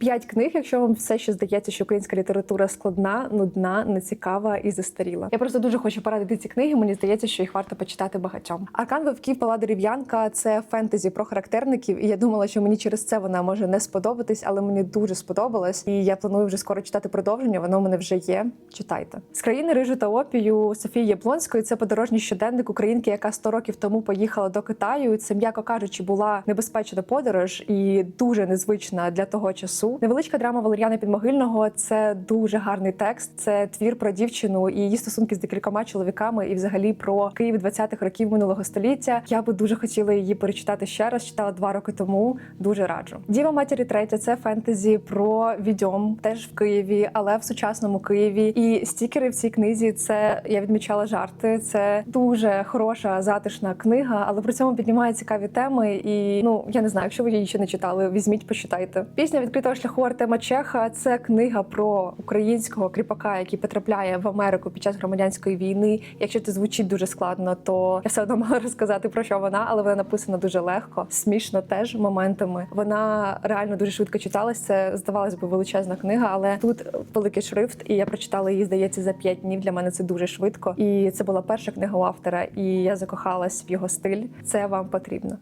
П'ять книг, якщо вам все ще здається, що українська література складна, нудна, нецікава і застаріла. Я просто дуже хочу порадити ці книги. Мені здається, що їх варто почитати багатьом. Аркан Вовків Пала Дерев'янка це фентезі про характерників, і я думала, що мені через це вона може не сподобатись, але мені дуже сподобалось. І я планую вже скоро читати продовження. Воно у мене вже є. Читайте з країни рижу та опію Софії Яблонської. Це подорожній щоденник українки, яка 100 років тому поїхала до Китаю. Це, м'яко кажучи, була небезпечна подорож і дуже незвична для того часу. Невеличка драма Валеріана Підмогильного це дуже гарний текст. Це твір про дівчину і її стосунки з декількома чоловіками, і взагалі про Київ 20-х років минулого століття. Я би дуже хотіла її перечитати ще раз. Читала два роки тому. Дуже раджу. Діва матері третя це фентезі про відьом, теж в Києві, але в сучасному Києві. І стікери в цій книзі це я відмічала жарти. Це дуже хороша, затишна книга, але при цьому піднімає цікаві теми. І ну я не знаю, якщо ви її ще не читали, візьміть, почитайте. Пісня відкритого шляху Артема Чеха це книга про українського кріпака, який потрапляє в Америку під час громадянської війни. Якщо це звучить дуже складно, то я все одно мала розказати про що вона, але вона написана дуже легко, смішно теж моментами. Вона реально дуже швидко читалась. Це здавалось би величезна книга, але тут великий шрифт, і я прочитала її, здається, за п'ять днів. Для мене це дуже швидко. І це була перша книга у автора, і я закохалась в його стиль. Це вам потрібно.